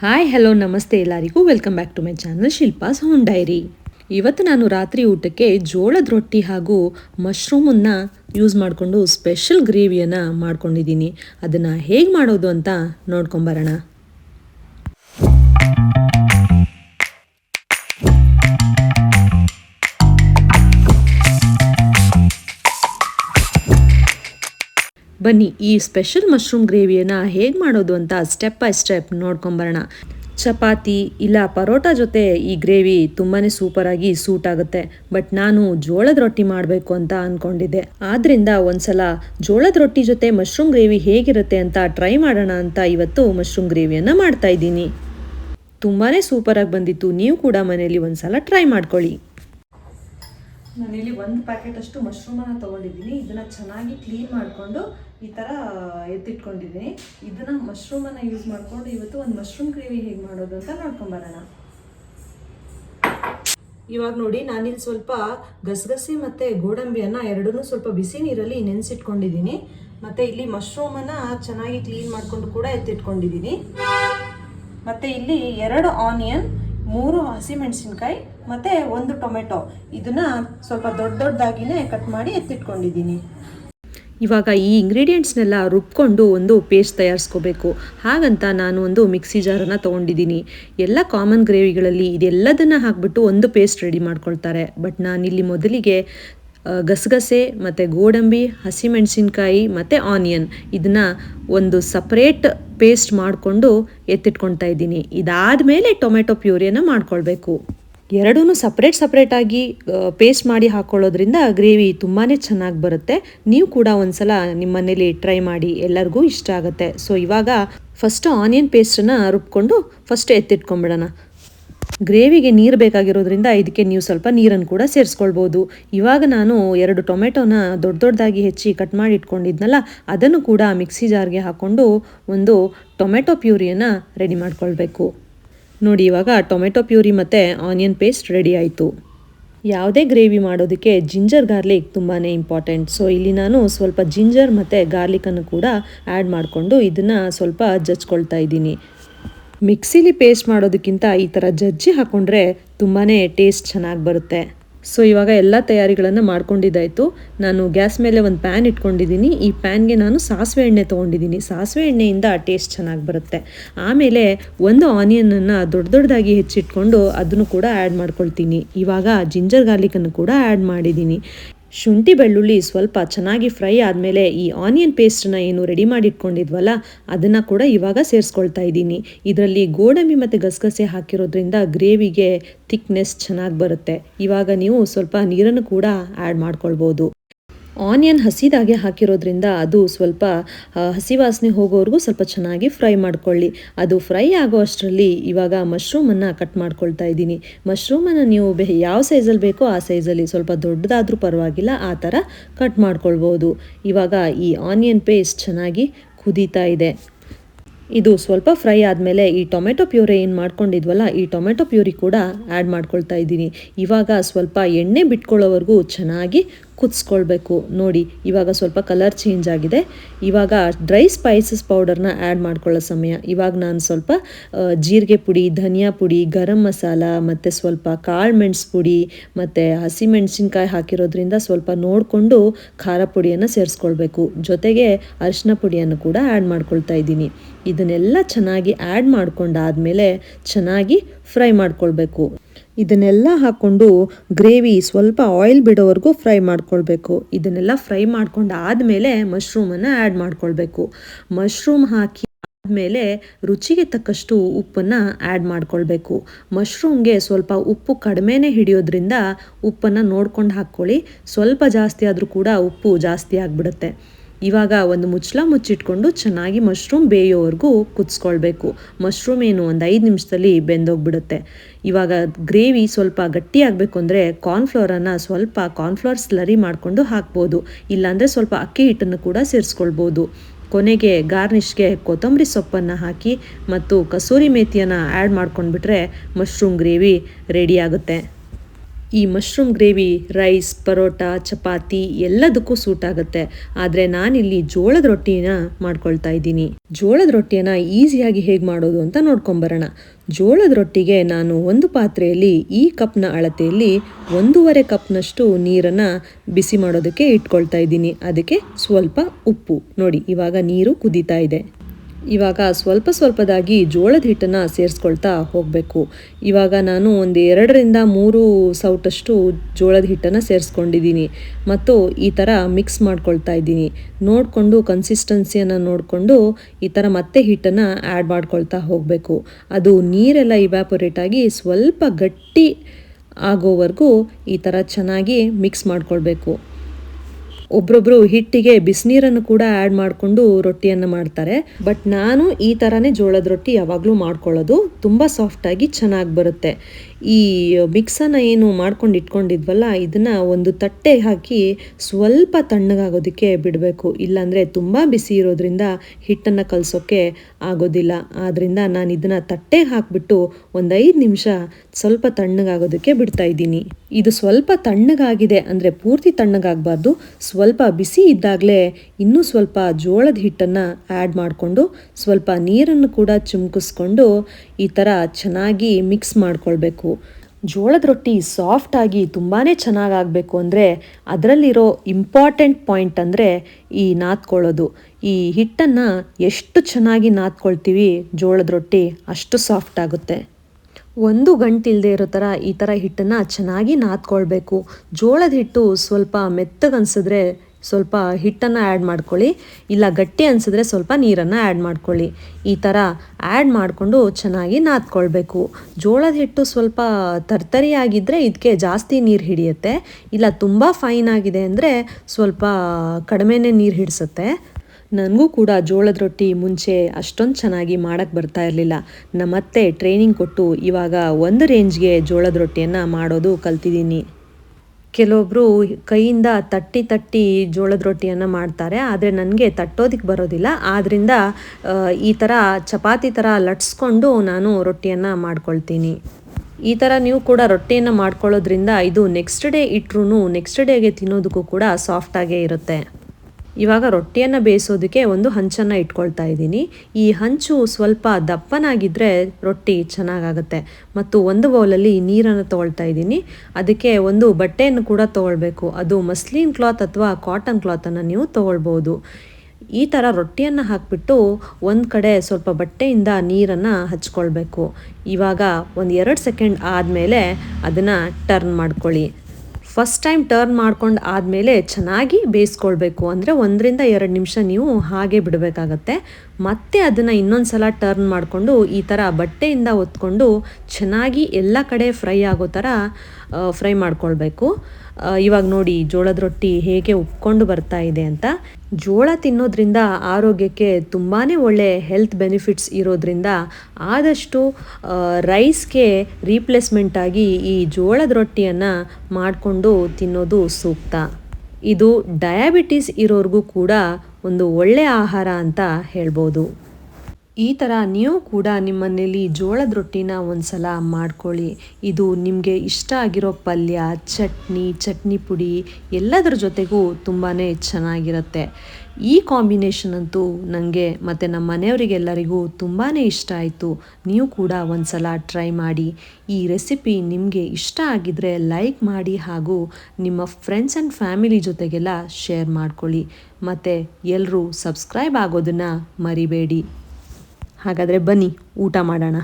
Hi hello ನಮಸ್ತೆ ಎಲ್ಲರಿಗೂ. Welcome back to my channel Shilpa's home diary ಇವತ್ತು ನಾನು ರಾತ್ರಿ ಊಟಕ್ಕೆ ಜೋಳದ ರೊಟ್ಟಿ ಹಾಗೂ ಮಶ್ರೂಮನ್ನು ಯೂಸ್ ಮಾಡಿಕೊಂಡು ಸ್ಪೆಷಲ್ ಗ್ರೇವಿಯನ್ನು ಮಾಡ್ಕೊಂಡಿದ್ದೀನಿ. ಅದನ್ನು ಹೇಗೆ ಮಾಡೋದು ಅಂತ ನೋಡ್ಕೊಂಬರೋಣ ಬನ್ನಿ, ಈ ಸ್ಪೆಷಲ್ ಮಶ್ರೂಮ್ ಗ್ರೇವಿಯನ್ನು ಹೇಗೆ ಮಾಡೋದು ಅಂತ ಸ್ಟೆಪ್ ಬೈ ಸ್ಟೆಪ್ ನೋಡ್ಕೊಂಬರೋಣ ಚಪಾತಿ ಇಲ್ಲ ಪರೋಟ ಜೊತೆ ಈ ಗ್ರೇವಿ ತುಂಬಾ ಸೂಪರಾಗಿ ಸೂಟ್ ಆಗುತ್ತೆ. ಬಟ್ ನಾನು ಜೋಳದ ರೊಟ್ಟಿ ಮಾಡಬೇಕು ಅಂತ ಅಂದ್ಕೊಂಡಿದ್ದೆ ಆದ್ದರಿಂದ ಒಂದ್ಸಲ ಜೋಳದ ರೊಟ್ಟಿ ಜೊತೆ ಮಶ್ರೂಮ್ ಗ್ರೇವಿ ಹೇಗಿರುತ್ತೆ ಅಂತ ಟ್ರೈ ಮಾಡೋಣ ಅಂತ ಇವತ್ತು ಮಶ್ರೂಮ್ ಗ್ರೇವಿಯನ್ನು ಮಾಡ್ತಾ ಇದ್ದೀನಿ. ತುಂಬಾ ಸೂಪರಾಗಿ ಬಂದಿತ್ತು. ನೀವು ಕೂಡ ಮನೆಯಲ್ಲಿ ಒಂದ್ಸಲ ಟ್ರೈ ಮಾಡ್ಕೊಳ್ಳಿ. ನಾನಿಲ್ಲಿ ಒಂದು ಪ್ಯಾಕೆಟ್ ಅಷ್ಟು ಮಶ್ರೂಮನ್ನು ತೊಗೊಂಡಿದ್ದೀನಿ. ಇದನ್ನು ಚೆನ್ನಾಗಿ ಕ್ಲೀನ್ ಮಾಡಿಕೊಂಡು ಈ ಥರ ಎತ್ತಿಟ್ಕೊಂಡಿದ್ದೀನಿ. ಇದನ್ನು ಮಶ್ರೂಮನ್ನು ಯೂಸ್ ಮಾಡಿಕೊಂಡು ಇವತ್ತು ಒಂದು ಮಶ್ರೂಮ್ ಗ್ರೇವಿ ಹೇಗೆ ಮಾಡೋದು ಅಂತ ನೋಡ್ಕೊಂಬರೋಣ ಇವಾಗ ನೋಡಿ, ನಾನಿಲ್ಲಿ ಸ್ವಲ್ಪ ಗಸಗಸೆ ಮತ್ತು ಗೋಡಂಬಿಯನ್ನು ಎರಡನ್ನೂ ಸ್ವಲ್ಪ ಬಿಸಿ ನೀರಲ್ಲಿ ನೆನೆಸಿಟ್ಕೊಂಡಿದ್ದೀನಿ. ಮತ್ತು ಇಲ್ಲಿ ಮಶ್ರೂಮನ್ನು ಚೆನ್ನಾಗಿ ಕ್ಲೀನ್ ಮಾಡಿಕೊಂಡು ಕೂಡ ಎತ್ತಿಟ್ಕೊಂಡಿದ್ದೀನಿ. ಮತ್ತು ಇಲ್ಲಿ ಎರಡು ಆನಿಯನ್ ಮೂರು ಹಸಿಮೆಣಸಿನ್ಕಾಯಿ ಮತ್ತು ಒಂದು ಟೊಮೆಟೊ. ಇದನ್ನು ಸ್ವಲ್ಪ ದೊಡ್ಡ ದೊಡ್ಡದಾಗಿನೇ ಕಟ್ ಮಾಡಿ ಎತ್ತಿಟ್ಕೊಂಡಿದ್ದೀನಿ. ಇವಾಗ ಈ ಇಂಗ್ರೀಡಿಯೆಂಟ್ಸ್ನೆಲ್ಲ ರುಬ್ಕೊಂಡು ಒಂದು ಪೇಸ್ಟ್ ತಯಾರಿಸ್ಕೋಬೇಕು. ಹಾಗಂತ ನಾನು ಒಂದು ಮಿಕ್ಸಿ ಜಾರನ್ನು ತೊಗೊಂಡಿದ್ದೀನಿ. ಎಲ್ಲ ಕಾಮನ್ ಗ್ರೇವಿಗಳಲ್ಲಿ ಇದೆಲ್ಲದನ್ನು ಹಾಕ್ಬಿಟ್ಟು ಒಂದು ಪೇಸ್ಟ್ ರೆಡಿ ಮಾಡ್ಕೊಳ್ತಾರೆ. ಬಟ್ ನಾನಿಲ್ಲಿ ಮೊದಲಿಗೆ ಆ, ಗಸಗಸೆ ಮತ್ತು ಗೋಡಂಬಿ ಹಸಿಮೆಣಸಿನ್ಕಾಯಿ ಮತ್ತು ಆನಿಯನ್ ಇದನ್ನು ಒಂದು ಸಪ್ರೇಟ್ ಪೇಸ್ಟ್ ಮಾಡಿಕೊಂಡು ಎತ್ತಿಟ್ಕೊಳ್ತಾ ಇದ್ದೀನಿ. ಇದಾದ ಮೇಲೆ ಟೊಮೆಟೊ ಪ್ಯೂರಿಯನ್ನು ಮಾಡ್ಕೊಳ್ಬೇಕು. ಎರಡೂ ಸಪ್ರೇಟ್ ಸಪ್ರೇಟಾಗಿ ಪೇಸ್ಟ್ ಮಾಡಿ ಹಾಕ್ಕೊಳ್ಳೋದ್ರಿಂದ ಗ್ರೇವಿ ತುಂಬಾ ಚೆನ್ನಾಗಿ ಬರುತ್ತೆ. ನೀವು ಕೂಡ ಒಂದ್ಸಲ ನಿಮ್ಮ ಮನೆಯಲ್ಲಿ ಟ್ರೈ ಮಾಡಿ ಎಲ್ಲರಿಗೂ ಇಷ್ಟ ಆಗುತ್ತೆ. ಸೊ ಇವಾಗ ಫಸ್ಟ್ ಆನಿಯನ್ ಪೇಸ್ಟನ್ನು ರುಬ್ಕೊಂಡು ಫಸ್ಟ್ ಎತ್ತಿಟ್ಕೊಂಬಿಡೋಣ. ಗ್ರೇವಿಗೆ ನೀರು ಬೇಕಾಗಿರೋದ್ರಿಂದ ಇದಕ್ಕೆ ನೀವು ಸ್ವಲ್ಪ ನೀರನ್ನು ಕೂಡ ಸೇರಿಸ್ಕೊಳ್ಬೋದು. ಇವಾಗ ನಾನು ಎರಡು ಟೊಮೆಟೊನ ದೊಡ್ಡ ದೊಡ್ಡದಾಗಿ ಹೆಚ್ಚಿ ಕಟ್ ಮಾಡಿ ಇಟ್ಕೊಂಡಿದ್ನಲ್ಲ, ಅದನ್ನು ಕೂಡ ಮಿಕ್ಸಿ ಜಾರ್ಗೆ ಹಾಕ್ಕೊಂಡು ಒಂದು ಟೊಮೆಟೊ ಪ್ಯೂರಿಯನ್ನು ರೆಡಿ ಮಾಡ್ಕೊಳ್ಬೇಕು. ನೋಡಿ, ಇವಾಗ ಟೊಮೆಟೊ ಪ್ಯೂರಿ ಮತ್ತು ಆನಿಯನ್ ಪೇಸ್ಟ್ ರೆಡಿ ಆಯಿತು. ಯಾವುದೇ ಗ್ರೇವಿ ಮಾಡೋದಕ್ಕೆ ಜಿಂಜರ್ ಗಾರ್ಲಿಕ್ ತುಂಬಾ ಇಂಪಾರ್ಟೆಂಟ್. ಸೊ, ಇಲ್ಲಿ ನಾನು ಸ್ವಲ್ಪ ಜಿಂಜರ್ ಮತ್ತು ಗಾರ್ಲಿಕನ್ನು ಕೂಡ ಆ್ಯಡ್ ಮಾಡಿಕೊಂಡು ಇದನ್ನು ಸ್ವಲ್ಪ ಜಜ್ಕೊಳ್ತಾ ಇದ್ದೀನಿ. ಮಿಕ್ಸಿಲಿ ಪೇಸ್ಟ್ ಮಾಡೋದಕ್ಕಿಂತ ಈ ಥರ ಜಜ್ಜಿ ಹಾಕ್ಕೊಂಡ್ರೆ ತುಂಬಾ ಟೇಸ್ಟ್ ಚೆನ್ನಾಗಿ ಬರುತ್ತೆ. ಸೊ ಇವಾಗ ಎಲ್ಲ ತಯಾರಿಗಳನ್ನು ಮಾಡ್ಕೊಂಡಿದ್ದಾಯಿತು. ನಾನು ಗ್ಯಾಸ್ ಮೇಲೆ ಒಂದು ಪ್ಯಾನ್ ಇಟ್ಕೊಂಡಿದ್ದೀನಿ ಈ ಪ್ಯಾನ್ಗೆ ನಾನು ಸಾಸಿವೆ ಎಣ್ಣೆ ತೊಗೊಂಡಿದ್ದೀನಿ ಸಾಸಿವೆ ಎಣ್ಣೆಯಿಂದ ಟೇಸ್ಟ್ ಚೆನ್ನಾಗಿ ಬರುತ್ತೆ. ಆಮೇಲೆ ಒಂದು ಆನಿಯನನ್ನು ದೊಡ್ಡ ದೊಡ್ಡದಾಗಿ ಹೆಚ್ಚಿಟ್ಕೊಂಡು ಅದನ್ನು ಕೂಡ ಆ್ಯಡ್ ಮಾಡ್ಕೊಳ್ತೀನಿ. ಇವಾಗ ಜಿಂಜರ್ ಗಾರ್ಲಿಕನ್ನು ಕೂಡ ಆ್ಯಡ್ ಮಾಡಿದ್ದೀನಿ ಶುಂಠಿ ಬೆಳ್ಳುಳ್ಳಿ ಸ್ವಲ್ಪ ಚೆನ್ನಾಗಿ ಫ್ರೈ ಆದಮೇಲೆ ಈ ಆನಿಯನ್ ಪೇಸ್ಟನ್ನ ಏನು ರೆಡಿ ಮಾಡಿ ಇಟ್ಕೊಂಡಿದ್ವಲ್ಲ ಅದನ್ನು ಕೂಡ ಇವಾಗ ಸೇರಿಸ್ಕೊಳ್ತಾ ಇದ್ದೀನಿ. ಇದರಲ್ಲಿ ಗೋಡಂಬಿ ಮತ್ತು ಗಸಗಸೆ ಹಾಕಿರೋದ್ರಿಂದ ಗ್ರೇವಿಗೆ ಥಿಕ್ನೆಸ್ ಚೆನ್ನಾಗಿ ಬರುತ್ತೆ. ಇವಾಗ ನೀವು ಸ್ವಲ್ಪ ನೀರನ್ನು ಕೂಡ ಆ್ಯಡ್ ಮಾಡ್ಕೊಳ್ಬೋದು. ಆನಿಯನ್ ಹಸಿದಾಗೆ ಹಾಕಿರೋದ್ರಿಂದ ಅದು ಸ್ವಲ್ಪ ಹಸಿ ವಾಸನೆ ಹೋಗೋವರೆಗೂ ಸ್ವಲ್ಪ ಚೆನ್ನಾಗಿ ಫ್ರೈ ಮಾಡ್ಕೊಳ್ಳಿ. ಅದು ಫ್ರೈ ಆಗೋ ಅಷ್ಟರಲ್ಲಿ ಇವಾಗ ಮಶ್ರೂಮನ್ನು ಕಟ್ ಮಾಡ್ಕೊಳ್ತಾ ಇದ್ದೀನಿ. ಮಶ್ರೂಮನ್ನು ನೀವು ಬೆ, ಯಾವ ಸೈಜಲ್ಲಿ ಬೇಕೋ ಆ ಸೈಜಲ್ಲಿ ಸ್ವಲ್ಪ ದೊಡ್ಡದಾದರೂ ಪರವಾಗಿಲ್ಲ, ಆ ಥರ ಕಟ್ ಮಾಡ್ಕೊಳ್ಬೋದು. ಇವಾಗ ಈ ಆನಿಯನ್ ಪೇಸ್ಟ್ ಚೆನ್ನಾಗಿ ಕುದೀತಾ ಇದೆ. ಇದು ಸ್ವಲ್ಪ ಫ್ರೈ ಆದಮೇಲೆ ಈ ಟೊಮೆಟೊ ಪ್ಯೂರಿ ಏನು ಮಾಡ್ಕೊಂಡಿದ್ವಲ್ಲ, ಈ ಟೊಮೆಟೊ ಪ್ಯೂರಿ ಕೂಡ ಆ್ಯಡ್ ಮಾಡ್ಕೊಳ್ತಾ ಇದ್ದೀನಿ. ಇವಾಗ ಸ್ವಲ್ಪ ಎಣ್ಣೆ ಬಿಟ್ಕೊಳ್ಳೋವರೆಗೂ ಚೆನ್ನಾಗಿ ಕುದಿಸ್ಕೊಳ್ಬೇಕು. ನೋಡಿ, ಇವಾಗ ಸ್ವಲ್ಪ ಕಲರ್ ಚೇಂಜ್ ಆಗಿದೆ. ಇವಾಗ ಡ್ರೈ ಸ್ಪೈಸಸ್ ಪೌಡರ್ನ ಆ್ಯಡ್ ಮಾಡ್ಕೊಳ್ಳೋ ಸಮಯ. ಇವಾಗ ನಾನು ಸ್ವಲ್ಪ ಜೀರಿಗೆ ಪುಡಿ, ಧನಿಯಾ ಪುಡಿ, ಗರಂ ಮಸಾಲ, ಮತ್ತು ಸ್ವಲ್ಪ ಕಾಳು ಮೆಣಸು ಪುಡಿ, ಮತ್ತು ಹಸಿಮೆಣಸಿನ್ಕಾಯಿ ಹಾಕಿರೋದ್ರಿಂದ ಸ್ವಲ್ಪ ನೋಡಿಕೊಂಡು ಖಾರ ಪುಡಿಯನ್ನು ಸೇರಿಸ್ಕೊಳ್ಬೇಕು. ಜೊತೆಗೆ ಅರಿಶಿನ ಪುಡಿಯನ್ನು ಕೂಡ ಆ್ಯಡ್ ಮಾಡ್ಕೊಳ್ತಾ ಇದ್ದೀನಿ. ಇದನ್ನೆಲ್ಲ ಚೆನ್ನಾಗಿ ಆ್ಯಡ್ ಮಾಡ್ಕೊಂಡಾದ್ಮೇಲೆ ಚೆನ್ನಾಗಿ ಫ್ರೈ ಮಾಡ್ಕೊಳ್ಬೇಕು. ಇದನ್ನೆಲ್ಲ ಹಾಕ್ಕೊಂಡು ಗ್ರೇವಿ ಸ್ವಲ್ಪ ಆಯಿಲ್ ಬಿಡೋವರೆಗೂ ಫ್ರೈ ಮಾಡ್ಕೊಳ್ಬೇಕು. ಇದನ್ನೆಲ್ಲ ಫ್ರೈ ಮಾಡ್ಕೊಂಡು ಆದಮೇಲೆ ಮಶ್ರೂಮನ್ನು ಆ್ಯಡ್ ಮಾಡ್ಕೊಳ್ಬೇಕು. ಮಶ್ರೂಮ್ ಹಾಕಿ ಆದಮೇಲೆ ರುಚಿಗೆ ತಕ್ಕಷ್ಟು ಉಪ್ಪನ್ನು ಆ್ಯಡ್ ಮಾಡ್ಕೊಳ್ಬೇಕು. ಮಶ್ರೂಮ್ಗೆ ಸ್ವಲ್ಪ ಉಪ್ಪು ಕಡಿಮೆನೇ ಹಿಡಿಯೋದ್ರಿಂದ ಉಪ್ಪನ್ನು ನೋಡ್ಕೊಂಡು ಹಾಕ್ಕೊಳ್ಳಿ. ಸ್ವಲ್ಪ ಜಾಸ್ತಿ ಆದರೂ ಕೂಡ ಉಪ್ಪು ಜಾಸ್ತಿ ಆಗಿಬಿಡುತ್ತೆ. ಇವಾಗ ಒಂದು ಮುಚ್ಚಳ ಮುಚ್ಚಿಟ್ಕೊಂಡು ಚೆನ್ನಾಗಿ ಮಶ್ರೂಮ್ ಬೇಯೋವರೆಗೂ ಕುದಿಸ್ಕೊಳ್ಬೇಕು. ಮಶ್ರೂಮ್ ಏನು ಒಂದು ಐದು ನಿಮಿಷದಲ್ಲಿ ಬೆಂದೋಗ್ಬಿಡುತ್ತೆ. ಇವಾಗ ಗ್ರೇವಿ ಸ್ವಲ್ಪ ಗಟ್ಟಿ ಆಗಬೇಕು ಅಂದರೆ ಕಾರ್ನ್ಫ್ಲೋರನ್ನು ಸ್ವಲ್ಪ ಕಾರ್ನ್ಫ್ಲೋರ್ ಸ್ಲರಿ ಮಾಡಿಕೊಂಡು ಹಾಕ್ಬೋದು. ಇಲ್ಲಾಂದರೆ ಸ್ವಲ್ಪ ಅಕ್ಕಿ ಹಿಟ್ಟನ್ನು ಕೂಡ ಸೇರಿಸ್ಕೊಳ್ಬೋದು. ಕೊನೆಗೆ ಗಾರ್ನಿಷ್ಗೆ ಕೊತ್ತಂಬರಿ ಸೊಪ್ಪನ್ನು ಹಾಕಿ ಮತ್ತು ಕಸೂರಿ ಮೇಥಿಯನ್ನು ಆ್ಯಡ್ ಮಾಡ್ಕೊಂಡ್ಬಿಟ್ರೆ ಮಶ್ರೂಮ್ ಗ್ರೇವಿ ರೆಡಿ ಆಗುತ್ತೆ. ಈ mushroom gravy rice paratha, chapati ಎಲ್ಲದಕ್ಕೂ ಸೂಟ್ ಆಗುತ್ತೆ. ಆದರೆ ನಾನಿಲ್ಲಿ ಜೋಳದ ರೊಟ್ಟಿನ ಮಾಡ್ಕೊಳ್ತಾ ಇದ್ದೀನಿ. ಜೋಳದ ರೊಟ್ಟಿಯನ್ನು ಈಸಿಯಾಗಿ ಹೇಗೆ ಮಾಡೋದು ಅಂತ ನೋಡ್ಕೊಂಬರೋಣ. ಜೋಳದ ರೊಟ್ಟಿಗೆ ನಾನು ಒಂದು ಪಾತ್ರೆಯಲ್ಲಿ ಈ ಕಪ್ನ ಅಳತೆಯಲ್ಲಿ ಒಂದೂವರೆ ಕಪ್ನಷ್ಟು ನೀರನ್ನು ಬಿಸಿ ಮಾಡೋದಕ್ಕೆ ಇಟ್ಕೊಳ್ತಾ ಇದ್ದೀನಿ. ಅದಕ್ಕೆ ಸ್ವಲ್ಪ ಉಪ್ಪು. ನೋಡಿ, ಇವಾಗ ನೀರು ಕುದೀತಾ ಇದೆ. ಇವಾಗ ಸ್ವಲ್ಪ ಸ್ವಲ್ಪದಾಗಿ ಜೋಳದ ಹಿಟ್ಟನ್ನು ಸೇರಿಸ್ಕೊಳ್ತಾ ಹೋಗಬೇಕು. ಇವಾಗ ನಾನು ಒಂದು ಎರಡರಿಂದ ಮೂರು ಸೌಟಷ್ಟು ಜೋಳದ ಹಿಟ್ಟನ್ನು ಸೇರಿಸ್ಕೊಂಡಿದ್ದೀನಿ. ಮತ್ತು ಈ ಥರ ಮಿಕ್ಸ್ ಮಾಡ್ಕೊಳ್ತಾ ಇದ್ದೀನಿ. ನೋಡಿಕೊಂಡು ಕನ್ಸಿಸ್ಟೆನ್ಸಿಯನ್ನು ನೋಡಿಕೊಂಡು ಈ ಥರ ಮತ್ತೆ ಹಿಟ್ಟನ್ನು ಆ್ಯಡ್ ಮಾಡ್ಕೊಳ್ತಾ ಹೋಗಬೇಕು. ಅದು ನೀರೆಲ್ಲ ಇವ್ಯಾಪೊರೇಟ್ ಆಗಿ ಸ್ವಲ್ಪ ಗಟ್ಟಿ ಆಗೋವರೆಗೂ ಈ ಥರ ಚೆನ್ನಾಗಿ ಮಿಕ್ಸ್ ಮಾಡ್ಕೊಳ್ಬೇಕು. ಒಬ್ರೊಬ್ರು ಹಿಟ್ಟಿಗೆ ಬಿಸಿನೀರನ್ನು ಕೂಡ ಆ್ಯಡ್ ಮಾಡಿಕೊಂಡು ರೊಟ್ಟಿಯನ್ನು ಮಾಡ್ತಾರೆ. ಬಟ್ ನಾನು ಈ ಥರನೇ ಜೋಳದ ರೊಟ್ಟಿ ಯಾವಾಗಲೂ ಮಾಡ್ಕೊಳ್ಳೋದು. ತುಂಬ ಸಾಫ್ಟಾಗಿ ಚೆನ್ನಾಗಿ ಬರುತ್ತೆ. ಈ ಮಿಕ್ಸನ್ನು ಏನು ಮಾಡ್ಕೊಂಡು ಇಟ್ಕೊಂಡಿದ್ವಲ್ಲ, ಇದನ್ನು ಒಂದು ತಟ್ಟೆ ಹಾಕಿ ಸ್ವಲ್ಪ ತಣ್ಣಗಾಗೋದಕ್ಕೆ ಬಿಡಬೇಕು. ಇಲ್ಲಾಂದರೆ ತುಂಬ ಬಿಸಿ ಇರೋದ್ರಿಂದ ಹಿಟ್ಟನ್ನು ಕಲಸೋಕ್ಕೆ ಆಗೋದಿಲ್ಲ. ಆದ್ದರಿಂದ ನಾನು ಇದನ್ನು ತಟ್ಟೆಗೆ ಹಾಕಿಬಿಟ್ಟು ಒಂದು ಐದು ನಿಮಿಷ ಸ್ವಲ್ಪ ತಣ್ಣಗಾಗೋದಕ್ಕೆ ಬಿಡ್ತಾ ಇದ್ದೀನಿ. ಇದು ಸ್ವಲ್ಪ ತಣ್ಣಗಾಗಿದೆ ಅಂದರೆ ಪೂರ್ತಿ ತಣ್ಣಗಾಗಬಾರ್ದು. ಸ್ವಲ್ಪ ಬಿಸಿ ಇದ್ದಾಗಲೇ ಇನ್ನೂ ಸ್ವಲ್ಪ ಜೋಳದ ಹಿಟ್ಟನ್ನು ಆ್ಯಡ್ ಮಾಡಿಕೊಂಡು ಸ್ವಲ್ಪ ನೀರನ್ನು ಕೂಡ ಚಿಮ್ಕಿಸ್ಕೊಂಡು ಈ ಥರ ಚೆನ್ನಾಗಿ ಮಿಕ್ಸ್ ಮಾಡಿಕೊಳ್ಬೇಕು. ಜೋಳದ ರೊಟ್ಟಿ ಸಾಫ್ಟಾಗಿ ತುಂಬಾ ಚೆನ್ನಾಗಾಗಬೇಕು ಅಂದರೆ ಅದರಲ್ಲಿರೋ ಇಂಪಾರ್ಟೆಂಟ್ ಪಾಯಿಂಟ್ ಅಂದರೆ ಈ ನಾತ್ಕೊಳ್ಳೋದು ಈ ಹಿಟ್ಟನ್ನು ಎಷ್ಟು ಚೆನ್ನಾಗಿ ನಾತ್ಕೊಳ್ತೀವಿ ಜೋಳದ ರೊಟ್ಟಿ ಅಷ್ಟು ಸಾಫ್ಟ್ ಆಗುತ್ತೆ. ಒಂದು ಗಂಟಿಲ್ಲದೆ ಇರೋ ಥರ ಈ ಥರ ಹಿಟ್ಟನ್ನು ಚೆನ್ನಾಗಿ ನಾದ್ಕೊಳ್ಬೇಕು. ಜೋಳದ ಹಿಟ್ಟು ಸ್ವಲ್ಪ ಮೆತ್ತಗನ್ಸಿದ್ರೆ ಸ್ವಲ್ಪ ಹಿಟ್ಟನ್ನು ಆ್ಯಡ್ ಮಾಡ್ಕೊಳ್ಳಿ. ಇಲ್ಲ ಗಟ್ಟಿ ಅನಿಸಿದ್ರೆ ಸ್ವಲ್ಪ ನೀರನ್ನು ಆ್ಯಡ್ ಮಾಡ್ಕೊಳ್ಳಿ. ಈ ಥರ ಆ್ಯಡ್ ಮಾಡಿಕೊಂಡು ಚೆನ್ನಾಗಿ ನಾದ್ಕೊಳ್ಬೇಕು. ಜೋಳದ ಹಿಟ್ಟು ಸ್ವಲ್ಪ ತರ್ತರಿಯಾಗಿದ್ದರೆ ಇದಕ್ಕೆ ಜಾಸ್ತಿ ನೀರು ಹಿಡಿಯುತ್ತೆ. ಇಲ್ಲ ತುಂಬ ಫೈನ್ ಆಗಿದೆ ಅಂದರೆ ಸ್ವಲ್ಪ ಕಡಿಮೆನೇ ನೀರು ಹಿಡಿಸುತ್ತೆ. ನನಗೂ ಕೂಡ ಜೋಳದ ರೊಟ್ಟಿ ಮುಂಚೆ ಅಷ್ಟೊಂದು ಚೆನ್ನಾಗಿ ಮಾಡೋಕ್ಕೆ ಬರ್ತಾ ಇರಲಿಲ್ಲ. ನಮ್ಮತ್ತೆ ಟ್ರೈನಿಂಗ್ ಕೊಟ್ಟು ಇವಾಗ ಒಂದು ರೇಂಜ್ಗೆ ಜೋಳದ ರೊಟ್ಟಿಯನ್ನು ಮಾಡೋದು ಕಲ್ತಿದ್ದೀನಿ. ಕೆಲವೊಬ್ಬರು ಕೈಯಿಂದ ತಟ್ಟಿ ತಟ್ಟಿ ಜೋಳದ ರೊಟ್ಟಿಯನ್ನು ಮಾಡ್ತಾರೆ, ಆದರೆ ನನಗೆ ತಟ್ಟೋದಕ್ಕೆ ಬರೋದಿಲ್ಲ. ಆದ್ದರಿಂದ ಈ ಥರ ಚಪಾತಿ ಥರ ಲಟ್ಸ್ಕೊಂಡು ನಾನು ರೊಟ್ಟಿಯನ್ನು ಮಾಡ್ಕೊಳ್ತೀನಿ. ಈ ಥರ ನೀವು ಕೂಡ ರೊಟ್ಟಿಯನ್ನು ಮಾಡ್ಕೊಳ್ಳೋದ್ರಿಂದ ಇದು ನೆಕ್ಸ್ಟ್ ಡೇ ಇಟ್ರೂ ನೆಕ್ಸ್ಟ್ ಡೇಗೆ ತಿನ್ನೋದಕ್ಕೂ ಕೂಡ ಸಾಫ್ಟಾಗೇ ಇರುತ್ತೆ. ಇವಾಗ ರೊಟ್ಟಿಯನ್ನು ಬೇಯಿಸೋದಕ್ಕೆ ಒಂದು ಹಂಚನ್ನು ಇಟ್ಕೊಳ್ತಾ ಇದ್ದೀನಿ. ಈ ಹಂಚು ಸ್ವಲ್ಪ ದಪ್ಪನಾಗಿದ್ದರೆ ರೊಟ್ಟಿ ಚೆನ್ನಾಗಾಗುತ್ತೆ. ಮತ್ತು ಒಂದು ಬೌಲಲ್ಲಿ ನೀರನ್ನು ತೊಗೊಳ್ತಾ ಇದ್ದೀನಿ. ಅದಕ್ಕೆ ಒಂದು ಬಟ್ಟೆಯನ್ನು ಕೂಡ ತೊಗೊಳ್ಬೇಕು. ಅದು ಮಸ್ಲಿನ್ ಕ್ಲಾತ್ ಅಥವಾ ಕಾಟನ್ ಕ್ಲಾತನ್ನು ನೀವು ತೊಗೊಳ್ಬೋದು. ಈ ಥರ ರೊಟ್ಟಿಯನ್ನು ಹಾಕಿಬಿಟ್ಟು ಒಂದು ಕಡೆ ಸ್ವಲ್ಪ ಬಟ್ಟೆಯಿಂದ ನೀರನ್ನು ಹಚ್ಕೊಳ್ಬೇಕು. ಇವಾಗ ಒಂದು ಎರಡು ಸೆಕೆಂಡ್ ಆದಮೇಲೆ ಅದನ್ನು ಟರ್ನ್ ಮಾಡ್ಕೊಳ್ಳಿ. ಫಸ್ಟ್ ಟೈಮ್ ಟರ್ನ್ ಮಾಡ್ಕೊಂಡು ಆದಮೇಲೆ ಚೆನ್ನಾಗಿ ಬೇಯಿಸ್ಕೊಳ್ಬೇಕು. ಅಂದರೆ ಒಂದರಿಂದ ಎರಡು ನಿಮಿಷ ನೀವು ಹಾಗೆ ಬಿಡಬೇಕಾಗತ್ತೆ. ಮತ್ತೆ ಅದನ್ನು ಇನ್ನೊಂದು ಸಲ ಟರ್ನ್ ಮಾಡಿಕೊಂಡು ಈ ಥರ ಬಟ್ಟೆಯಿಂದ ಒತ್ಕೊಂಡು ಚೆನ್ನಾಗಿ ಎಲ್ಲ ಕಡೆ ಫ್ರೈ ಆಗೋ ಥರ ಫ್ರೈ ಮಾಡ್ಕೊಳ್ಬೇಕು. ಇವಾಗ ನೋಡಿ ಜೋಳದ ರೊಟ್ಟಿ ಹೇಗೆ ಉಪ್ಕೊಂಡು ಬರ್ತಾ ಇದೆ ಅಂತ. ಜೋಳ ತಿನ್ನೋದ್ರಿಂದ ಆರೋಗ್ಯಕ್ಕೆ ತುಂಬಾ ಒಳ್ಳೆ ಹೆಲ್ತ್ ಬೆನಿಫಿಟ್ಸ್ ಇರೋದ್ರಿಂದ ಆದಷ್ಟು ರೈಸ್ಗೆ ರೀಪ್ಲೇಸ್ಮೆಂಟ್ ಆಗಿ ಈ ಜೋಳದ ರೊಟ್ಟಿಯನ್ನು ಮಾಡಿಕೊಂಡು ತಿನ್ನೋದು ಸೂಕ್ತ. ಇದು ಡಯಾಬಿಟಿಸ್ ಇರೋರಿಗೂ ಕೂಡ ಒಂದು ಒಳ್ಳೆಯ ಆಹಾರ ಅಂತ ಹೇಳ್ಬೋದು. ಈ ಥರ ನೀವು ಕೂಡ ನಿಮ್ಮ ಮನೇಲಿ ಜೋಳದ ರೊಟ್ಟಿನ ಒಂದ್ಸಲ ಮಾಡ್ಕೊಳ್ಳಿ. ಇದು ನಿಮಗೆ ಇಷ್ಟ ಆಗಿರೋ ಪಲ್ಯ, ಚಟ್ನಿ ಚಟ್ನಿ ಪುಡಿ ಎಲ್ಲದರ ಜೊತೆಗೂ ತುಂಬಾ ಚೆನ್ನಾಗಿರುತ್ತೆ. ಈ ಕಾಂಬಿನೇಷನ್ ಅಂತೂ ನನಗೆ ಮತ್ತು ನಮ್ಮ ಮನೆಯವರಿಗೆಲ್ಲರಿಗೂ ತುಂಬಾ ಇಷ್ಟ ಆಯಿತು. ನೀವು ಕೂಡ ಒಂದ್ಸಲ ಟ್ರೈ ಮಾಡಿ. ಈ ರೆಸಿಪಿ ನಿಮಗೆ ಇಷ್ಟ ಆಗಿದ್ರೆ ಲೈಕ್ ಮಾಡಿ ಹಾಗೂ ನಿಮ್ಮ ಫ್ರೆಂಡ್ಸ್ ಆ್ಯಂಡ್ ಫ್ಯಾಮಿಲಿ ಜೊತೆಗೆಲ್ಲ ಶೇರ್ ಮಾಡ್ಕೊಳ್ಳಿ. ಮತ್ತು ಎಲ್ಲರೂ ಸಬ್ಸ್ಕ್ರೈಬ್ ಆಗೋದನ್ನು ಮರಿಬೇಡಿ. ಹಾಗಾದರೆ ಬನ್ನಿ ಊಟ ಮಾಡೋಣ.